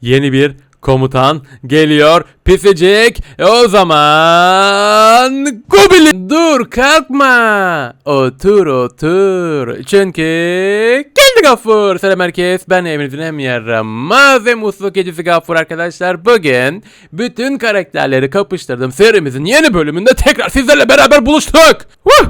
yeni bir komutan geliyor. Pisicik. E o zaman Goblin dur kalkma. Otur otur. Çünkü geldi Gafur. Selam herkes. Ben evinizin hem yaramaz ve musluk gecesi Gafur arkadaşlar. Bugün bütün karakterleri kapıştırdım. Serimizin yeni bölümünde tekrar sizlerle beraber buluştuk. Huh!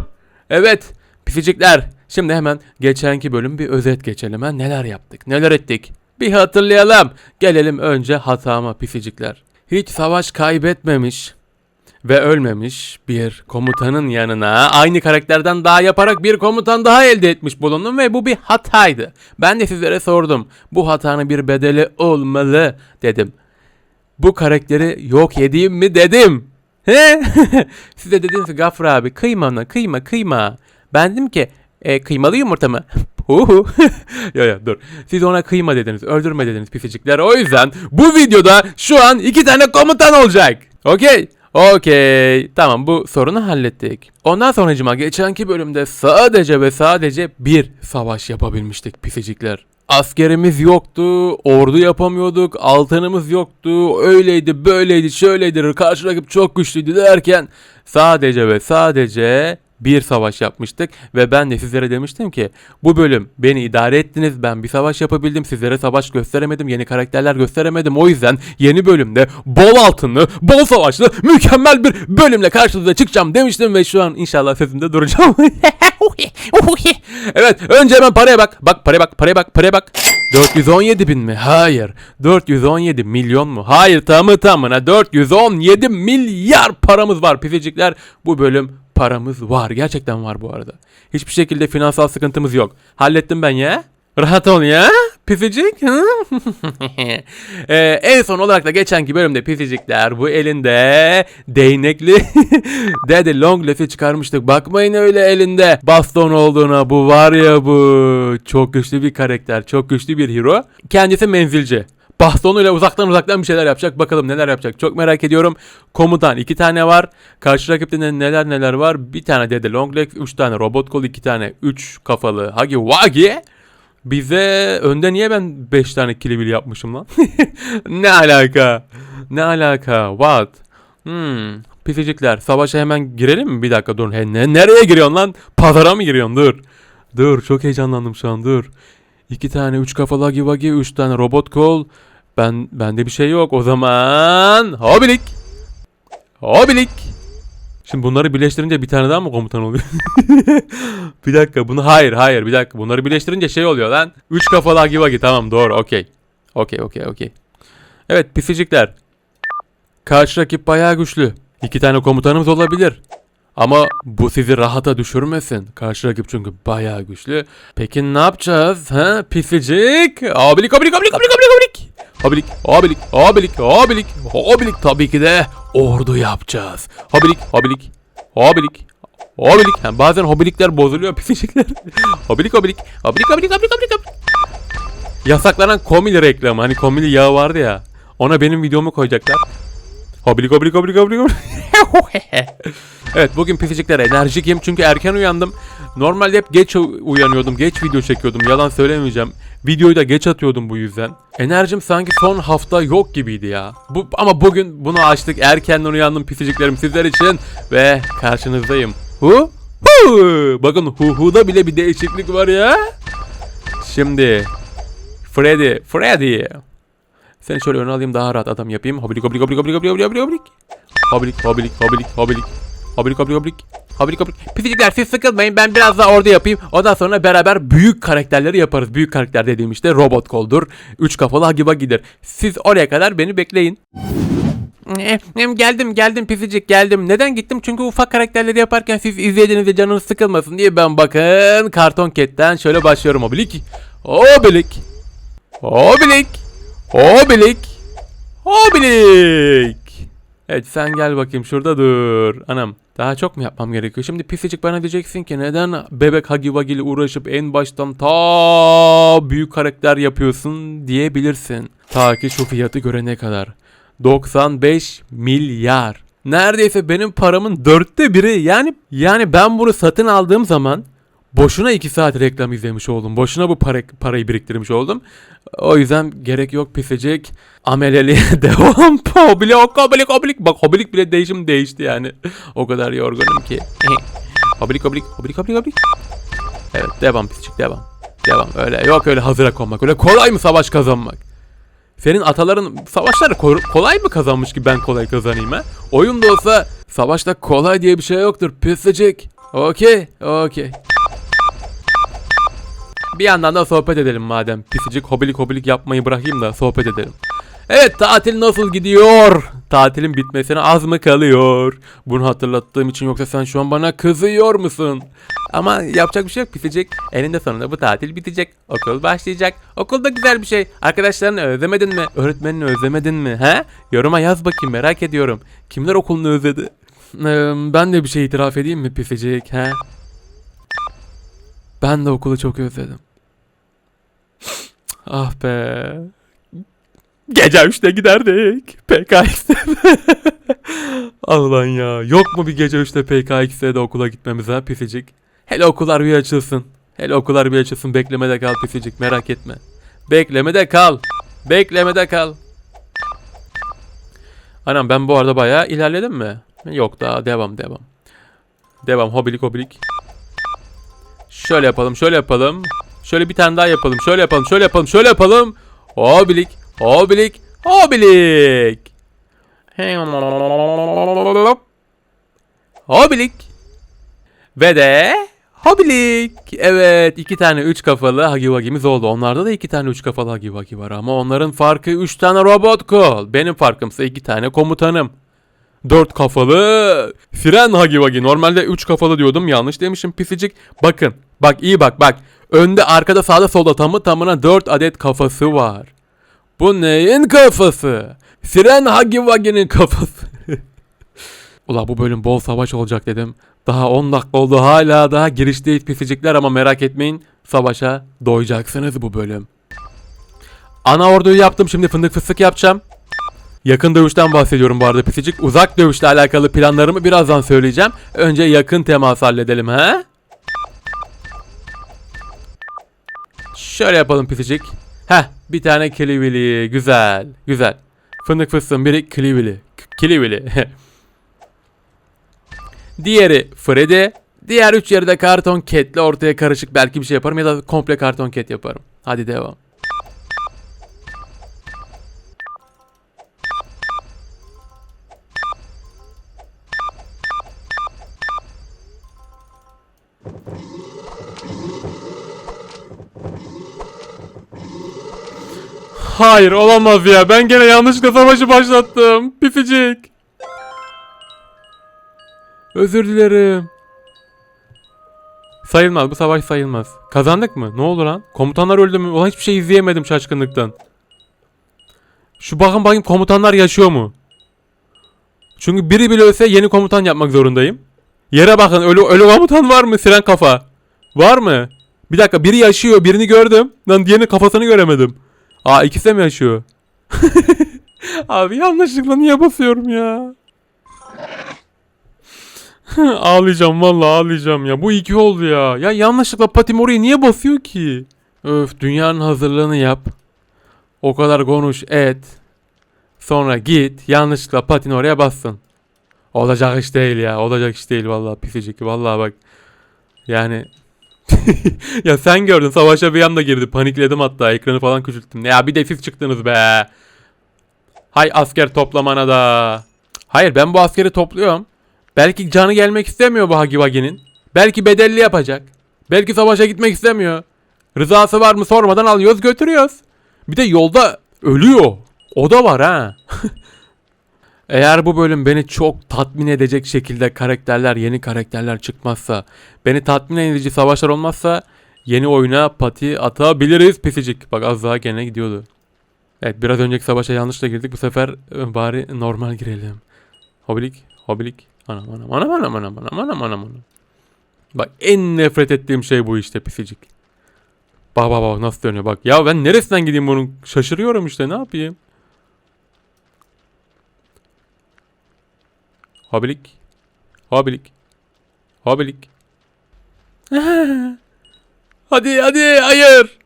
Evet pisicikler. Şimdi hemen geçenki bölüm bir özet geçelim. Ha? Neler yaptık neler ettik. Bir hatırlayalım. Gelelim önce hatama pisicikler. Hiç savaş kaybetmemiş ve ölmemiş bir komutanın yanına aynı karakterden daha yaparak bir komutan daha elde etmiş bulundum ve bu bir hataydı. Ben de sizlere sordum. Bu hatanın bir bedeli olmalı dedim. Bu karakteri yok edeyim mi dedim. He? Siz de dediniz Gafur abi kıyma ona kıyma kıyma. Ben dedim ki e, kıymalı yumurta mı? Huhu. ya ya dur. Siz ona kıyma dediniz. Öldürme dediniz pisicikler. O yüzden bu videoda şu an iki tane komutan olacak. Okey. Okey. Tamam bu sorunu hallettik. Ondan sonracıma geçenki bölümde sadece ve sadece bir savaş yapabilmiştik pisicikler. Askerimiz yoktu, ordu yapamıyorduk, altınımız yoktu, öyleydi, böyleydi, şöyleydi, karşı rakip çok güçlüydü derken sadece ve sadece bir savaş yapmıştık ve ben de sizlere demiştim ki bu bölüm beni idare ettiniz ben bir savaş yapabildim sizlere savaş gösteremedim yeni karakterler gösteremedim o yüzden yeni bölümde bol altınlı bol savaşlı mükemmel bir bölümle karşınıza çıkacağım demiştim ve şu an inşallah sesimde duracağım. evet önce hemen paraya bak bak paraya bak paraya bak paraya bak 417 bin mi? Hayır. 417 milyon mu? Hayır tamı tamına 417 milyar paramız var pisicikler. Bu bölüm paramız var. Gerçekten var bu arada. Hiçbir şekilde finansal sıkıntımız yok. Hallettim ben ya. Rahat ol ya. Pisicik. Ee, en son olarak da geçenki bölümde pisicikler bu elinde değnekli Daddy Longleaf'i çıkarmıştık. Bakmayın öyle elinde baston olduğuna. Bu var ya bu. Çok güçlü bir karakter. Çok güçlü bir hero. Kendisi menzilci. Bastonuyla uzaktan uzaktan bir şeyler yapacak. Bakalım neler yapacak. Çok merak ediyorum. Komutan iki tane var. Karşı rakipte ne- neler neler var. Bir tane Dede Longlegs, üç tane Robot Kol, iki tane üç kafalı Hagi Wagi. Bize önde niye ben 5 tane kill yapmışım lan? ne alaka? Ne alaka? What? Hmm. Pisicikler savaşa hemen girelim mi? Bir dakika dur. He, ne, nereye giriyorsun lan? Pazara mı giriyorsun? Dur. Dur çok heyecanlandım şu an dur. İki tane üç kafalı Hagi Wagi, üç tane robot kol. Ben bende bir şey yok. O zaman hobilik. Hobilik. Şimdi bunları birleştirince bir tane daha mı komutan oluyor? bir dakika bunu hayır hayır bir dakika bunları birleştirince şey oluyor lan. Üç kafalı Hagi Wagi tamam doğru okey. Okey okey okey. Evet pisicikler. Karşı rakip bayağı güçlü. İki tane komutanımız olabilir. Ama bu sizi rahata düşürmesin. Karşı rakip çünkü bayağı güçlü. Peki ne yapacağız? Ha? Pisicik. Abilik abilik abilik abilik abilik abilik. Abilik abilik abilik abilik abilik tabii ki de ordu yapacağız. Habilik habilik habilik Hobilik. Yani bazen hobilikler bozuluyor pisicikler. hobilik. Hobilik hobilik hobilik hobilik. hobilik. Yasaklanan komili reklamı. Hani komili yağı vardı ya. Ona benim videomu koyacaklar. Hobilik hobilik hobilik hobilik hobilik. evet bugün pisicikler enerjikim çünkü erken uyandım. Normalde hep geç uyanıyordum, geç video çekiyordum. Yalan söylemeyeceğim. Videoyu da geç atıyordum bu yüzden. Enerjim sanki son hafta yok gibiydi ya. Bu ama bugün bunu açtık. Erkenden uyandım pisiciklerim sizler için ve karşınızdayım. Hu? Hu! Bakın hu hu'da bile bir değişiklik var ya. Şimdi Freddy, Freddy. Seni şöyle öne alayım daha rahat adam yapayım. Hobilik hobilik hobilik hobilik hobilik hobilik hobilik. Hobilik hobilik hobilik hobilik. Hobilik hobilik hobilik. Hobilik hobilik. Pisicikler siz sıkılmayın ben biraz daha orada yapayım. Ondan sonra beraber büyük karakterleri yaparız. Büyük karakter dediğim işte robot koldur. Üç kafalı Hagiba gider. Siz oraya kadar beni bekleyin. Em, Geldim geldim pisicik geldim. Neden gittim? Çünkü ufak karakterleri yaparken siz izlediğinizde canınız sıkılmasın diye ben bakın karton ketten şöyle başlıyorum obilik. Obilik. Obilik. Obilik. Obilik. Evet sen gel bakayım şurada dur. Anam daha çok mu yapmam gerekiyor? Şimdi pisicik bana diyeceksin ki neden bebek Hagi Wagi ile uğraşıp en baştan ta büyük karakter yapıyorsun diyebilirsin. Ta ki şu fiyatı görene kadar. 95 milyar. Neredeyse benim paramın dörtte biri. Yani yani ben bunu satın aldığım zaman Boşuna 2 saat reklam izlemiş oldum. Boşuna bu para, parayı biriktirmiş oldum. O yüzden gerek yok pisecek. Ameleli devam. Oblik oblik oblik. Bak oblik bile değişim değişti yani. o kadar yorgunum ki. oblik oblik oblik oblik oblik. Evet devam pisecek devam. Devam öyle yok öyle hazıra konmak. Öyle kolay mı savaş kazanmak? Senin ataların savaşları ko- kolay mı kazanmış ki ben kolay kazanayım ha? Oyunda olsa savaşta kolay diye bir şey yoktur pisecek. Okey okey. Bir yandan da sohbet edelim madem. Pisicik hobilik hobilik yapmayı bırakayım da sohbet edelim. Evet tatil nasıl gidiyor? Tatilin bitmesine az mı kalıyor? Bunu hatırlattığım için yoksa sen şu an bana kızıyor musun? Ama yapacak bir şey yok pisicik. Eninde sonunda bu tatil bitecek. Okul başlayacak. Okul da güzel bir şey. Arkadaşlarını özlemedin mi? Öğretmenini özlemedin mi? He? Yoruma yaz bakayım merak ediyorum. Kimler okulunu özledi? Ben de bir şey itiraf edeyim mi pisicik? He? Ben de okulu çok özledim. Ah be. Gece 3'te giderdik. PKX'de. Allah'ın ya. Yok mu bir gece 3'te PKX'de de okula gitmemiz ha pisicik? Hele okullar bir açılsın. Hele okullar bir açılsın. Beklemede kal pisicik. Merak etme. Beklemede kal. Beklemede kal. Anam ben bu arada bayağı ilerledim mi? Yok daha devam devam. Devam hobilik hobilik. Şöyle yapalım, şöyle yapalım. Şöyle bir tane daha yapalım. Şöyle yapalım, şöyle yapalım, şöyle yapalım. Hobilik, hobilik, hobilik. Hobilik. Ve de hobilik. Evet, iki tane üç kafalı Hagi Wagi'miz oldu. Onlarda da iki tane üç kafalı Hagi Wagi var ama onların farkı üç tane robot kol. Benim farkımsa iki tane komutanım. Dört kafalı fren Hagi Wagi. Normalde üç kafalı diyordum. Yanlış demişim pisicik. Bakın. Bak iyi bak bak. Önde arkada sağda solda tamı tamına dört adet kafası var. Bu neyin kafası? Fren Hagi Wagi'nin kafası. Ula bu bölüm bol savaş olacak dedim. Daha 10 dakika oldu hala daha girişteyiz pisicikler ama merak etmeyin. Savaşa doyacaksınız bu bölüm. Ana orduyu yaptım şimdi fındık fıstık yapacağım. Yakın dövüşten bahsediyorum bu arada pisicik. Uzak dövüşle alakalı planlarımı birazdan söyleyeceğim. Önce yakın temas halledelim ha? Şöyle yapalım pisicik. Heh bir tane kilivili. Güzel. Güzel. Fındık fıstığın biri kilivili. Kilivili. Diğeri Freddy. Diğer üç yeri de karton ketle ortaya karışık belki bir şey yaparım ya da komple karton ket yaparım. Hadi devam. Hayır olamaz ya. Ben gene yanlışlıkla savaşı başlattım. Pisicik. Özür dilerim. Sayılmaz. Bu savaş sayılmaz. Kazandık mı? Ne oldu lan? Komutanlar öldü mü? Ulan hiçbir şey izleyemedim şaşkınlıktan. Şu bakın bakayım komutanlar yaşıyor mu? Çünkü biri bile ölse yeni komutan yapmak zorundayım. Yere bakın ölü, ölü komutan var mı? Siren kafa. Var mı? Bir dakika biri yaşıyor birini gördüm. Lan diğerinin kafasını göremedim. Aa ikisi de mi yaşıyor? Abi yanlışlıkla niye basıyorum ya? ağlayacağım vallahi ağlayacağım ya. Bu iki oldu ya. Ya yanlışlıkla Patim oraya niye basıyor ki? Öf dünyanın hazırlığını yap. O kadar konuş et. Sonra git yanlışlıkla patin oraya bassın. Olacak iş değil ya. Olacak iş değil vallahi pisicik. Vallahi bak. Yani ya sen gördün savaşa bir anda girdi. Panikledim hatta ekranı falan küçülttüm. Ya bir de siz çıktınız be. Hay asker toplamana da. Hayır ben bu askeri topluyorum. Belki canı gelmek istemiyor bu Hagi. Belki bedelli yapacak. Belki savaşa gitmek istemiyor. Rızası var mı sormadan alıyoruz götürüyoruz. Bir de yolda ölüyor. O da var ha. Eğer bu bölüm beni çok tatmin edecek şekilde karakterler, yeni karakterler çıkmazsa, beni tatmin edici savaşlar olmazsa yeni oyuna pati atabiliriz pisicik. Bak az daha gene gidiyordu. Evet biraz önceki savaşa yanlışla girdik. Bu sefer e, bari normal girelim. Hobilik, hobilik. Anam anam anam anam anam anam anam anam anam. Bak en nefret ettiğim şey bu işte pisicik. Bak bak bak nasıl dönüyor bak. Ya ben neresinden gideyim bunun? Şaşırıyorum işte ne yapayım? Hobilik. Hobilik. Hobilik. hadi hadi hayır.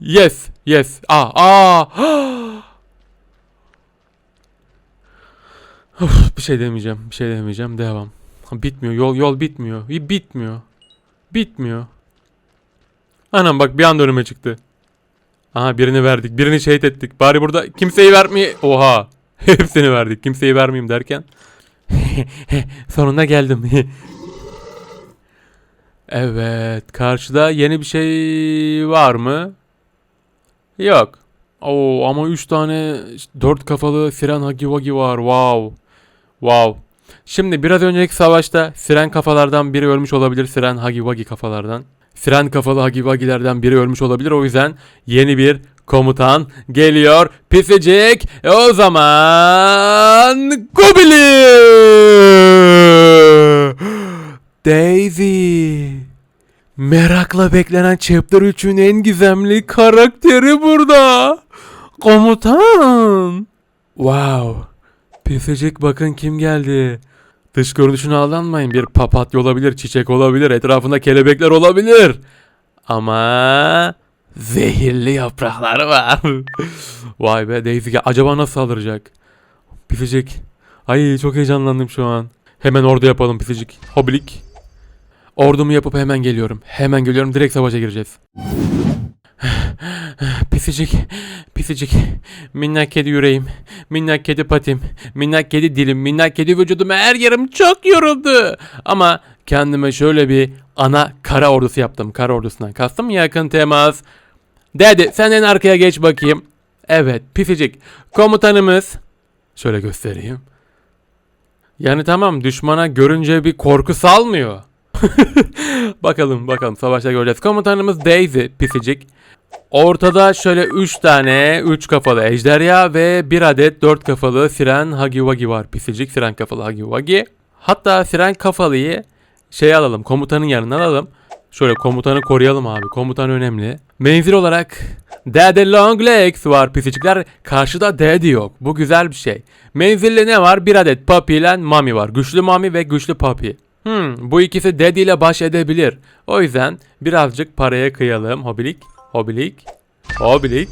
Yes yes. Aa aa. Of, bir şey demeyeceğim. Bir şey demeyeceğim. Devam. Bitmiyor. Yol yol bitmiyor. Bitmiyor. Bitmiyor. Anam bak bir anda önüme çıktı. Aha birini verdik. Birini şehit ettik. Bari burada kimseyi vermeye... Oha. Hepsini verdik. Kimseyi vermeyeyim derken. Sonunda geldim. evet. Karşıda yeni bir şey var mı? Yok. Oo ama 3 tane 4 kafalı Siren Hagiwagi var. Wow. Wow. Şimdi biraz önceki savaşta Siren kafalardan biri ölmüş olabilir. Siren Hagiwagi kafalardan. Siren kafalı Hagiwagi'lerden biri ölmüş olabilir. O yüzden yeni bir komutan geliyor. Pisecek. E o zaman Gobili. Daisy. Merakla beklenen Chapter 3'ün en gizemli karakteri burada. Komutan. Wow. Pisecek bakın kim geldi. Dış görünüşüne aldanmayın. Bir papatya olabilir, çiçek olabilir, etrafında kelebekler olabilir. Ama zehirli yaprakları var. Vay be Daisy acaba nasıl saldıracak? Pisecek. Ay çok heyecanlandım şu an. Hemen ordu yapalım pisecik. Hobilik. Ordumu yapıp hemen geliyorum. Hemen geliyorum. Direkt savaşa gireceğiz. Pisicik, pisicik. Minnak kedi yüreğim, minnak kedi patim, minnak kedi dilim, minnak kedi vücudum her yerim çok yoruldu. Ama kendime şöyle bir ana kara ordusu yaptım. Kara ordusundan kastım yakın temas. Dedi sen en arkaya geç bakayım. Evet pisicik. Komutanımız. Şöyle göstereyim. Yani tamam düşmana görünce bir korku salmıyor. bakalım bakalım savaşta göreceğiz. Komutanımız Daisy pisicik. Ortada şöyle 3 tane 3 kafalı ejderha ve bir adet 4 kafalı siren hagiwagi var. Pisicik siren kafalı hagiwagi. Hatta siren kafalıyı şey alalım komutanın yanına alalım. Şöyle komutanı koruyalım abi. Komutan önemli. Menzil olarak Daddy Long Legs var pisicikler. Karşıda Daddy yok. Bu güzel bir şey. Menzilde ne var? Bir adet Papi ile Mami var. Güçlü Mami ve güçlü Papi. Hmm, bu ikisi Daddy ile baş edebilir. O yüzden birazcık paraya kıyalım. Hobilik, hobilik, hobilik,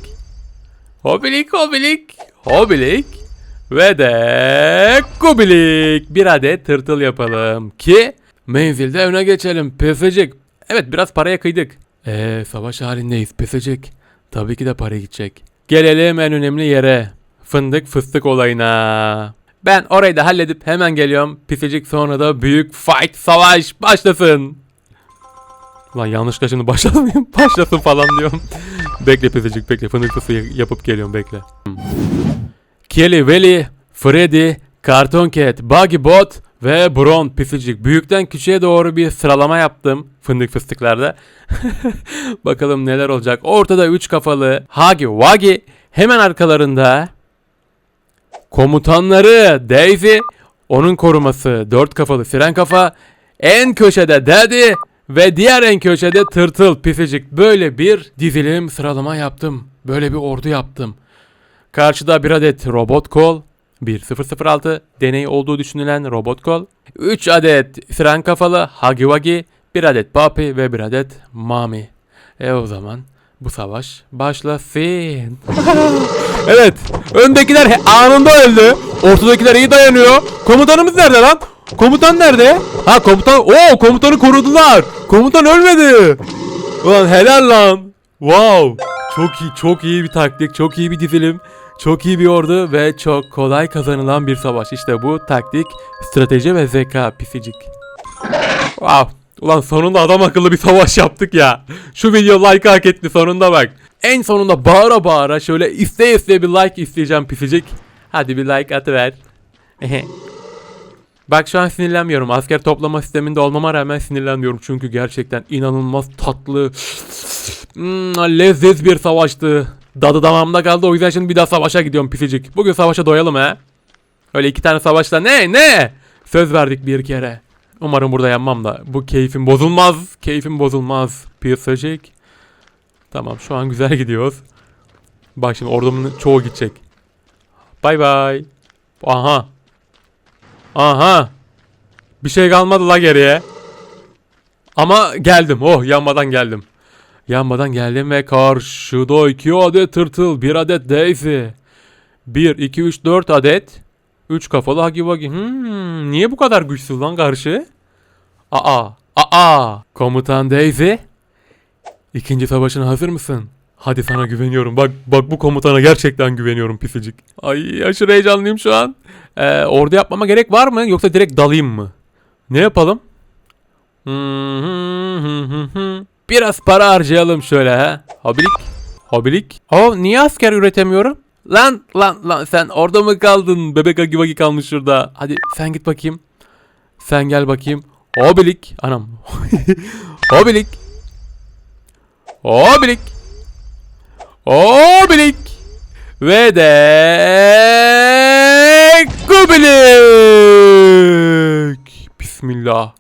hobilik, hobilik, hobilik ve de kubilik. Bir adet tırtıl yapalım ki menzilde öne geçelim. Pesecek. Evet biraz paraya kıydık. Eee savaş halindeyiz. Pesecek. Tabii ki de para gidecek. Gelelim en önemli yere. Fındık fıstık olayına. Ben orayı da halledip hemen geliyorum. Pisecik sonra da büyük fight savaş başlasın. Lan yanlışlıkla şimdi başlamayayım. Başlasın falan diyorum. bekle pisecik bekle. Fındık fıstığı yapıp geliyorum bekle. Kelly, Veli, Freddy, Carton Cat, Buggy Bot ve Bron pisicik. Büyükten küçüğe doğru bir sıralama yaptım fındık fıstıklarda. Bakalım neler olacak. Ortada 3 kafalı Hagi Wagi. Hemen arkalarında komutanları Daisy. Onun koruması 4 kafalı Siren kafa. En köşede Daddy ve diğer en köşede Tırtıl pisicik. Böyle bir dizilim sıralama yaptım. Böyle bir ordu yaptım. Karşıda bir adet robot kol. 1006 deney olduğu düşünülen robot kol. 3 adet fren kafalı Hagiwagi. 1 adet Papi ve 1 adet Mami. E o zaman bu savaş başlasın. evet. Öndekiler anında öldü. Ortadakiler iyi dayanıyor. Komutanımız nerede lan? Komutan nerede? Ha komutan. Oo komutanı korudular. Komutan ölmedi. Ulan helal lan. Wow. Çok iyi, çok iyi bir taktik, çok iyi bir dizilim, çok iyi bir ordu ve çok kolay kazanılan bir savaş. İşte bu taktik, strateji ve zeka pisicik. Wow. Ulan sonunda adam akıllı bir savaş yaptık ya. Şu video like hak etti sonunda bak. En sonunda bağıra bağıra şöyle iste iste bir like isteyeceğim pisicik. Hadi bir like atıver. Bak şu an sinirlenmiyorum. Asker toplama sisteminde olmama rağmen sinirlenmiyorum. Çünkü gerçekten inanılmaz tatlı, hmm, leziz bir savaştı. Dadı damağımda kaldı. O yüzden şimdi bir daha savaşa gidiyorum pisicik. Bugün savaşa doyalım he. Öyle iki tane savaşta ne ne? Söz verdik bir kere. Umarım burada yanmam da. Bu keyfim bozulmaz. Keyfim bozulmaz. Pisicik. Tamam şu an güzel gidiyoruz. Bak şimdi ordumun çoğu gidecek. Bay bay. Aha. Aha. Bir şey kalmadı la geriye. Ama geldim. Oh yanmadan geldim. Yanmadan geldim ve karşıda 2 adet tırtıl, 1 adet daisy. 1, 2, 3, 4 adet. 3 kafalı Huggy Wuggy. Hmm, niye bu kadar güçsüz lan karşı? Aa, aa. Komutan Daisy. İkinci savaşına hazır mısın? Hadi sana güveniyorum. Bak bak bu komutana gerçekten güveniyorum pisicik. Ay aşırı heyecanlıyım şu an. Ee, orada yapmama gerek var mı yoksa direkt dalayım mı? Ne yapalım? Biraz para harcayalım şöyle ha. Habilik. Habilik. Oh niye asker üretemiyorum? Lan lan lan sen orada mı kaldın? Bebek agi vagi kalmış şurada. Hadi sen git bakayım. Sen gel bakayım. Hobilik. Anam. Hobilik. Hobilik. Hobilik. Ve de Kubilik. Bismillah.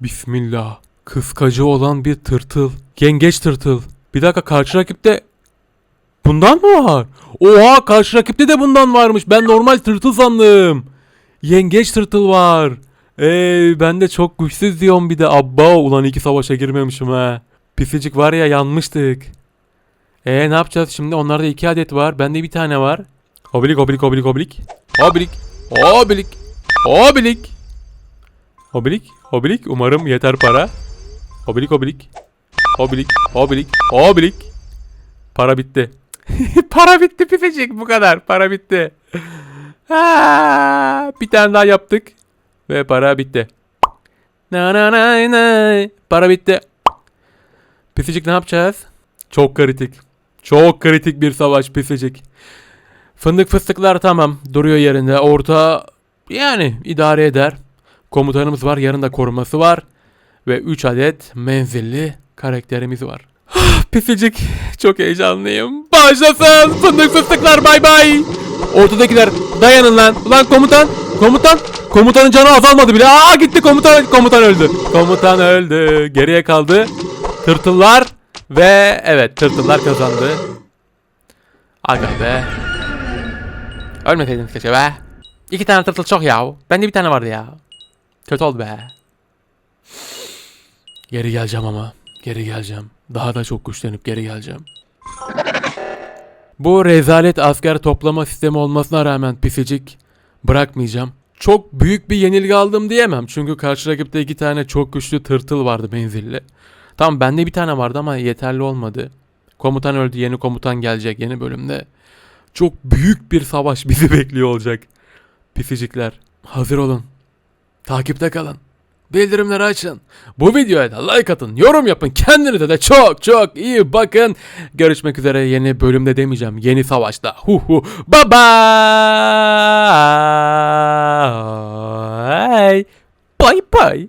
Bismillah. Kıskacı olan bir tırtıl. Yengeç tırtıl. Bir dakika karşı rakipte bundan mı var? Oha karşı rakipte de bundan varmış. Ben normal tırtıl sandım. Yengeç tırtıl var. Ey ben de çok güçsüz diyorum bir de. Abba ulan iki savaşa girmemişim ha. Pisicik var ya yanmıştık. E ne yapacağız şimdi? Onlarda iki adet var. Bende bir tane var. Hobilik hobilik hobilik hobilik. Hobilik. Hobilik. Hobilik. Hobilik. Hobilik. Umarım yeter para. Hobilik hobilik. Hobilik. Hobilik. Hobilik. Para bitti. para bitti pisicik bu kadar. Para bitti. Bir tane daha yaptık. Ve para bitti. Na na na na. Para bitti. Pisicik ne yapacağız? Çok kritik. Çok kritik bir savaş pisicik. Fındık fıstıklar tamam. Duruyor yerinde. Orta yani idare eder. Komutanımız var. Yarın da koruması var. Ve 3 adet menzilli karakterimiz var. Pisicik. Çok heyecanlıyım. Başlasın. Fındık fıstıklar bay bay. Ortadakiler dayanın lan. Ulan komutan. Komutan. Komutanın canı azalmadı bile. Aa gitti komutan. Komutan öldü. Komutan öldü. Geriye kaldı. Tırtıllar. Ve evet tırtıllar kazandı. Aga be. Ölmeseydiniz keşke be. İki tane tırtıl çok ya. Bende bir tane vardı ya. Kötü oldu be. Geri geleceğim ama. Geri geleceğim. Daha da çok güçlenip geri geleceğim. Bu rezalet asker toplama sistemi olmasına rağmen pisicik bırakmayacağım. Çok büyük bir yenilgi aldım diyemem. Çünkü karşı rakipte iki tane çok güçlü tırtıl vardı menzilli. Tamam bende bir tane vardı ama yeterli olmadı. Komutan öldü. Yeni komutan gelecek yeni bölümde. Çok büyük bir savaş bizi bekliyor olacak. Pisicikler. Hazır olun. Takipte kalın. Bildirimleri açın. Bu videoya da like atın, yorum yapın. Kendinize de çok çok iyi bakın. Görüşmek üzere yeni bölümde demeyeceğim. Yeni savaşta. Hu hu. Bye bye. Bye bye.